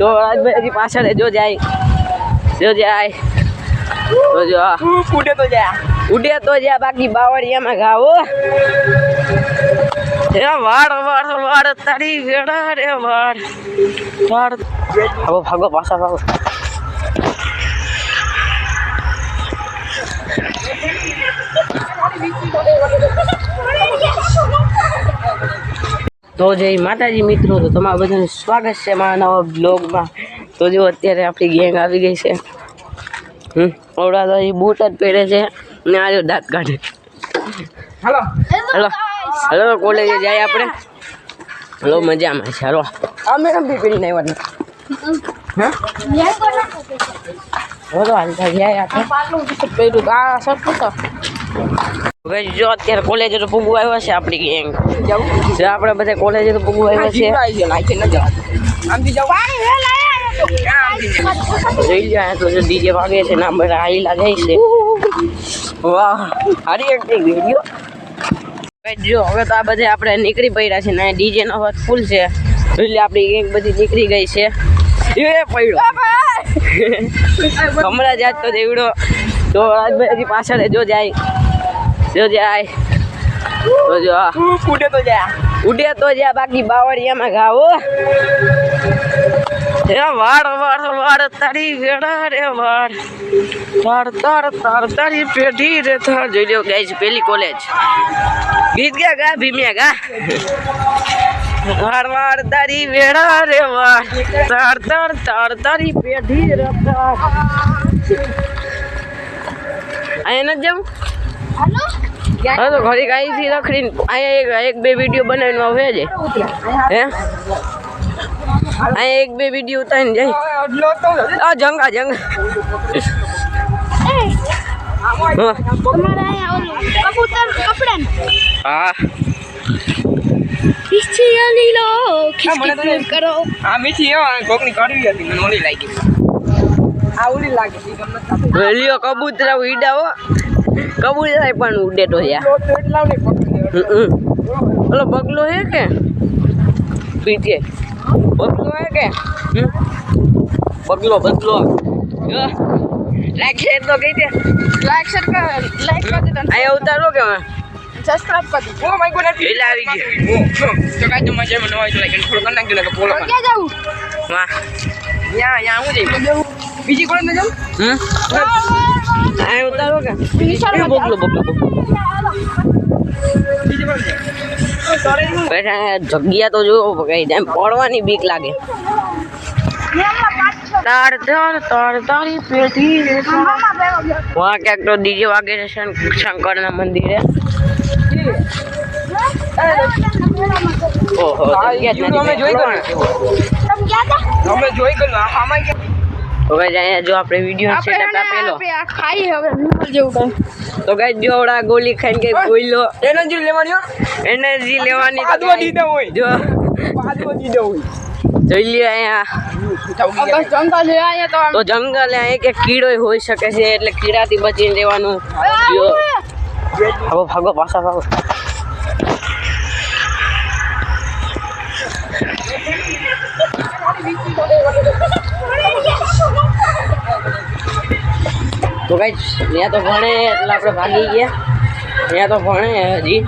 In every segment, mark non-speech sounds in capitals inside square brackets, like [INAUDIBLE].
જો રાજભાઈ હજી પાછળ જો જાય. જો જાય. તો જો ઉડે તો જા. ઉડે તો જ્યાં બાકી બાવળિયામાં ગાવો એ વાડ વાડ વાડ તારી વેડા રે વાડ વાડ ભાગો પાછા ભાગો. તો જય માતાજી મિત્રો તો તમારા બધાનું સ્વાગત છે મારા નવા બ્લોગમાં તો જો અત્યારે આપણી ગેંગ આવી ગઈ છે. હમ ઓવડા તો એ બૂટ જ પહેરે છે. ને આ જો દાંત કાઢે. હલો. હલો. હલો કોલેજે જાય આપણે. હલો મજામાં છે. હલો. આ મેડમ બી પહેરીને આવ્યા હા? તો હાલતા જાય આપણે. પહેર્યું. આ સરખું તો હવે અત્યારે કોલેજે તો પૂગવું આવ્યો છે આપણી ગેંગ આપણે હવે તો આ બધે આપણે નીકળી પડ્યા છે ને ડીજે નો અવાજ ફૂલ છે. એટલે આપણી ગેંગ બધી નીકળી ગઈ છે. એ હમણાં જ તો દેવડો. તો રાજભાઈ પાછળ જો જાય. જો જાય. તો જો ઉડે તો જા. ઉડે તો જા બાકી બાવળિયામાં ગાવો એ વાડ વાડ વાડ તારી વેડા રે વાડ તાર તાર તાર તારી પેઢી રે તાર જોઈ લ્યો ગાઈસ પેલી કોલેજ ગીત ગયા ગા ભીમ્યા ગા? વાડ વાડ તારી વેડા રે વાડ તાર તાર તાર તારી પેઢી રે તાર અહીંયા ન જવું? હા તો ઘડી ગાઈ થી રખડીને અહીંયા એક એક બે વીડિયો બનાવીને આવે છે હે? અહીંયા એક બે વીડિયો ઉતારીને જાય. આ જંગા જંગા. હા. કબૂતર કરો. આ મીઠી કોકની હતી મને ઓલી લાગી. આ ઓલી લાગી. ઉડા હો થાય પણ ઉડે તો ને. ઓલો બગલો હે કે? પીઠે. બગલો હે કે? બગલો બગલો. લાઈક શેર તો કહી દે. લાઈક શેર કર. લાઈક કર દે અહીંયા ઉતારો કે? સબસ્ક્રાઇબ કર દે ઓ માય ગોડ એટલે આવી ગયો. તો કાઈ તો મજા મને હોય તો લાઈક થોડો કન્નાક દે લાગે પોલો ક્યાં જાવ વાહ. યા યા હું જઈ બીજી કોણ નજમ હા? ઉતારો કે. એ તારે હું બેઠા જગ્યા તો જોવો કઈ એમ પડવાની બીક લાગે. તાર તાર તાર તારી પેટી ક્યાંક તો ડીજે વાગે છે શંકરના મંદિરે. ઓહો જગ્યા જ ઈ જોઈ નથી ગયું. અમે જોઈ ગયું આમાં કે હવે જ અહીંયા જો આપણે વીડિયો સેટઅપ આપેલો. ખાઈ હવે વિમલ જેવું કઈ. તો કઈ જોવડા ગોલી ખાઈને કઈ લો એનર્જી લેવાની એનર્જી લેવાની તો પાદવા દીધા હોય. જો. પાદવા દીધા હોય. જોઈ અહીંયા. તો તો જંગલ એક એક કીડો હોઈ શકે છે એટલે કીડાથી બચીને રહેવાનું. જો. ભાગો ભાગો પાછા ભાગો. તો કઈ ત્યાં તો ભણે એટલે આપણે ભાગી ગયા. ત્યાં તો ભણે હજી.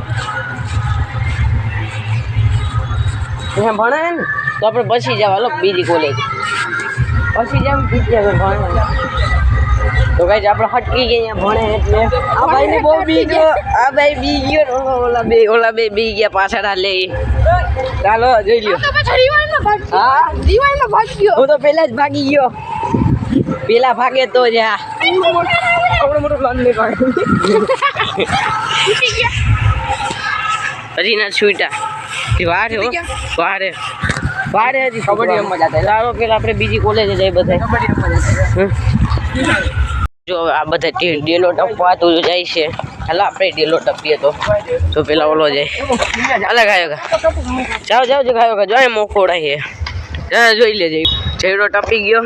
ત્યાં ભણે ને તો આપણે પછી જવા લો બીજી કોલેજ પછી જેમ બીજી ભણે. તો કઈ આપણે હટકી ગયા અહીંયા ભણે એટલે. આ ભાઈ ને બહુ બી ગયો આ ભાઈ બી ગયો ને ઓલા- ઓલા બે ઓલા બે બી ગયા પાછળ આ લે ચાલો જોઈ લ્યો. હા રિવાઇન્ડમાં ભાગ ગયો. હું તો પેલા જ ભાગી ગયો. પેલા ભાગે તો જ આ. મોટો પ્લાન હજી ના છૂટા વારે. વારે વારે હજી કબડ્ડી રમવા જતા સારો પેલા આપણે બીજી કોલેજે જાય બધા જો આ બધા ડેલો ટપવાતું જાય છે. હાલો આપણે ડેલો ટપીએ તો. તો પેલા ઓલો જાય. હાલે ગાયો જાઓ જાઓ જો ગાયો જો મોકોડા છે જોઈ લેજે. ચેડો ટપી ગયો.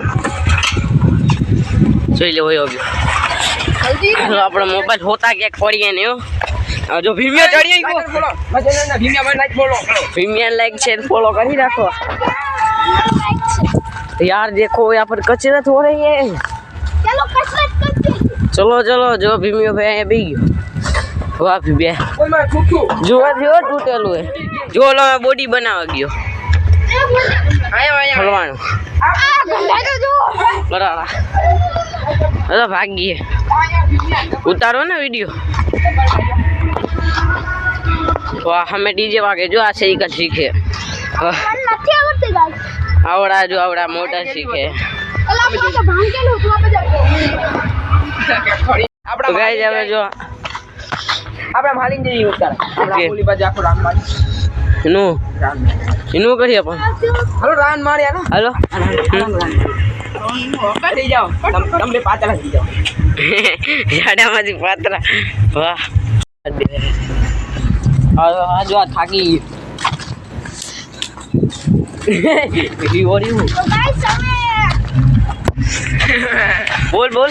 જોઈ લે હોય ગયો જલ્દી હાલો આપણે મોબાઈલ હોતા ક્યાંક પડીએ ને હો આ જો ભીમિયા ચડી ગયો બોલો મજા ના ભીમ્યા ભાઈ નાચ બોલો ભીમિયા લાઈક છે ફોલો કરી રાખો यार देखो यहाँ पर कचरत हो रही है ચલો કસરત કરજે ચલો ચલો જો ભીમિયો ભાઈ અહીંયા બી ગયો વાહ ભીમ્યા કોઈ માં છૂટું જોવા જો તૂટેલું હે જો ઓલો બોડી બનાવવા ગયો આયા આયા હલવાનું આ ગંડા તો જો ભાગીએ. ઉતારો ને વીડિયો. વાહ અમે ડીજે વાગે. જો આ છે શીખે નથી આવડતી ગાડી આવડા જો આવડા મોટા શીખે. આપણે હવે જો આપણા માલિન જેવી ઉતાર. આપણા ઓલી બાજુ આખું રાન મારી એનું એનું કરીએ પણ. હલો રાન મારી હાલો. હાલો થઈ જાઓ તમ- પાતળા થઈ જાઓ ઝાડામાંથી પાતળા વાહ જો થાકી બોલ બોલ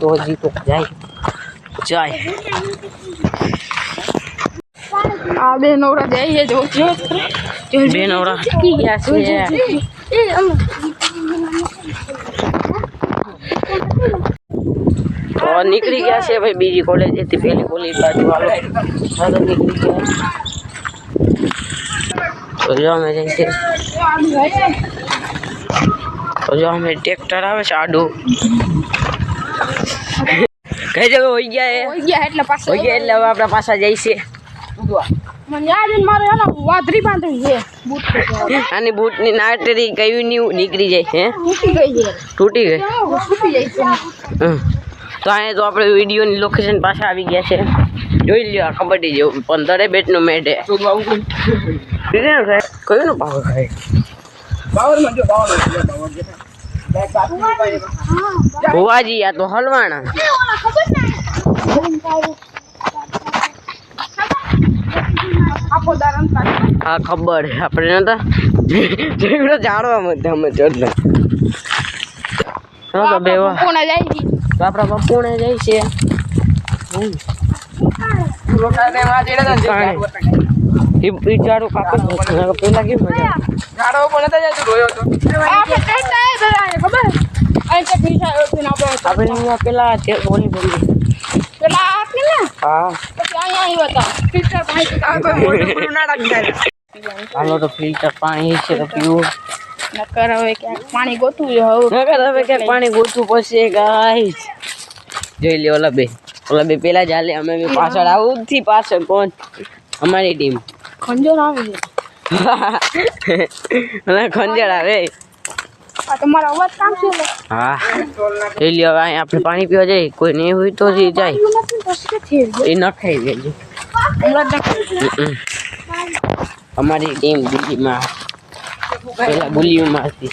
તો તો જાય જાય આ બે નવરા જઈએ જો જો બે નવરા ગયા છે. તો નીકળી ગયા છે ભાઈ બીજી કોલેજ હતી પેલી કોલેજ બાજુ. વાળો હાલો નીકળી ગયા. તો જો અમે જઈએ છે તો જો અમે ટ્રેક્ટર આવે છે આડું. કઈ જગ્યા હોઈ ગયા હોઈ ગયા એટલે પાછા હોઈ ગયા એટલે હવે આપણા પાછા જાય છે મને યાદ છે ને મારે એનો વાદરી બાંધવી છે. બૂટ આની નાટરી કયું ની નીકળી જાય હે? તૂટી ગઈ. તો અહીંયા તો આપણે વિડીયોની લોકેશન પાસે આવી ગયા છે. જોઈ લ્યો આ કબડ્ડી જેવું. પંદરે બેટનું મેટ હે. કયું નું ખાય? ભુવાજી આ તો હલવાણા. ખબર આ ખબર છે. આપણે જેવડો જાણવા મળે અમે ચડને હા તો બેવા. જાય છે. તો જાય. માં જેડા. નકર પેલા કેમ મજા ગાડો પણ નતા જાય તો રોયો તો? આપણે ટ્રેક્ટર એ બરાબર ખબર? અહીં તે પીછા રોકીને આપણે આપણે પેલા તે બોલી પેલા? હા. હાલો તો ફિલ્ટર પાણી છે તો પીવું. નકર હવે ક્યાંક પાણી ગોતું હવે. નકર હવે ક્યાંક પાણી ગોતવું પડશે ગાઈસ જોઈ લે ઓલા બે ઓલા બે પેલા ચાલે અમે બી પાછળ આવું થી પાછળ કોણ અમારી ટીમ ખંજર આવે છે. [LAUGHS] ખંજર આવે. તમારો અવાજ કામ છે હા. એ લ્યો હવે આપણે પાણી પીવા જઈએ. કોઈ નહીં હોય તો જ જાય. એ ન ખાઈ દેજો. અમારી ટીમ ગુલીમાં પેલા ગુલીમાં હતી.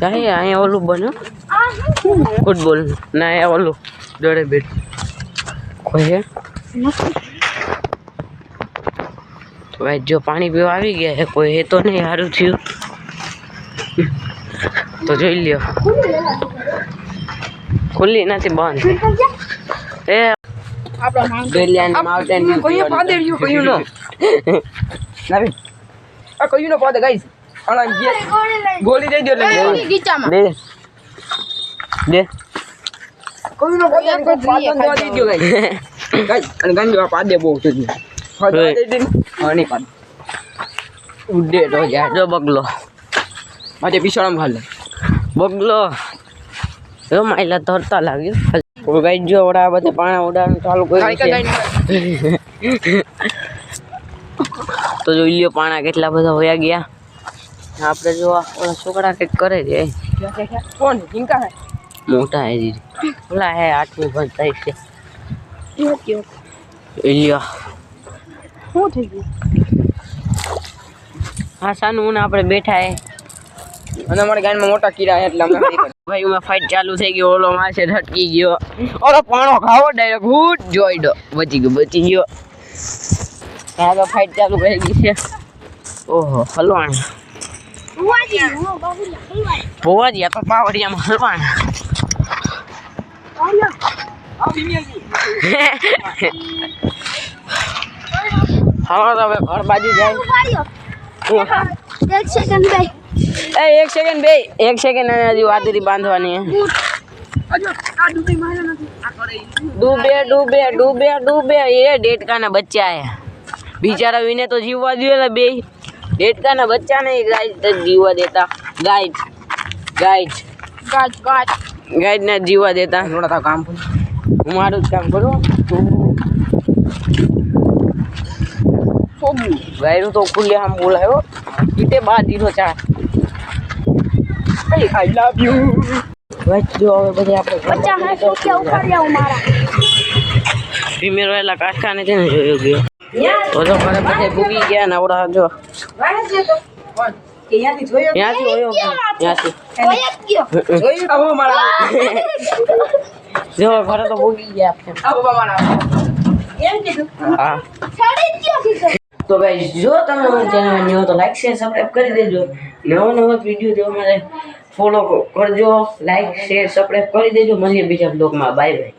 અહીંયા ઓલું બન્યું? ફૂટબોલ. ના અહીંયા ઓલું દોડે બેટ કોઈ છે ભાઈ જો પાણી પીવા આવી ગયા કોઈ એ તો નહીં સારું થયું. તો જોઈ લ્યો. ખુલ્લી નથી બંધ. એ બેલિયાની માઉન્ટેન વ્યૂ કયું પાદેડ્યું કયું નો નવી આ કયું નો પાદે ગાઈસ. ગે- ગોળી દઈ દો એટલે ગીચામાં. દે દે કયું નો પાદે એક જ પાદે જોઈએ દઈ દો ગાઈસ. ગાઈસ અને ગાંજો આ પાદે બહુ છે. ઉડે તો જાય. જો બગલો. માથે પીછાડામાં ખાલે બગલો. જો માયલા તરતા લાગ્યો ગાઈ જો ઓડા બધે પાણા ઉડાડવાનું ચાલુ કર્યું છે. [LAUGHS] તો જોઈ લ્યો પાણા કેટલા બધા હોયા ગયા. આપણે જો ઓલા છોકરા કંઈક કરે છે. કોણ? ઝીંકા હે? મોટા હે દીદી ઓલા હે આઠમી ભણતા છે. લ્યો. શું થઈ ગયું હા સાનું ને આપણે બેઠા હે અને અમારા ગામમાં મોટા કીડા એટલે અમે ભાઈ એમાં ફાઇટ ચાલુ થઈ ગયો ઓલો માસે ઠટકી ગયો ઓલો પાણો ખાવો ડાયરેક્ટ હુટ જોઈ દો બચી ગયો બચી ગયો હા તો ફાઇટ ચાલુ કરી ગઈ છે ઓહો હલવાણ ભુવાજી તો પાવડિયામાં હલવાણા આવ્યો હા તો હવે ઘર બાજુ જાય. હું? એક સેકન્ડ બે. એ એક સેકન્ડ બે. એક સેકન્ડ અને હજી વાદળી બાંધવાની હે. અજો આ ડૂબી મારે નથી. આ કરે ઈ. ડૂબે. ડૂબે ડૂબે એ ડેટકાના બચ્ચા હે. બિચારા વિને તો જીવવા દે બે. ડેટકાના બચ્ચા ને ગાય જીવવા દેતા. ગાય ગાય ગાજ ગાજ ગાય ને જીવવા દેતા. થોડા તો કામ કરું હું મારું જ કામ કરું. સોબુ ગાયરું તો ખુલ્લે આમ બોલાયો. ઈટે બા જીરો ચા આઈ લવ યુ જો હવે પછી આપણે બચ્ચા મને ટોક્યા ઉપાડી આવું મારા. ફિમેલ વાળા કારખાને છે ને જોયો ગયો. તો જો ઘરે પછી ભૂગી ગયા ને આવડા જો. ત્યાંથી જોયો જ ગયો. જોયું આવો મારા? જો ઘરે તો ભૂગી ગયા આપણે હા. તો ભાઈ, જો તમે મારી ચેનલ ન્યુ હો તો લાઈક શેર સબસ્ક્રાઈબ કરી દેજો. નવો નવો વીડિયો જોવા માટે ફોલો કરજો લાઈક શેર સબસ્ક્રાઈબ કરી દેજો. મળીએ બીજા બ્લોગમાં બાય બાય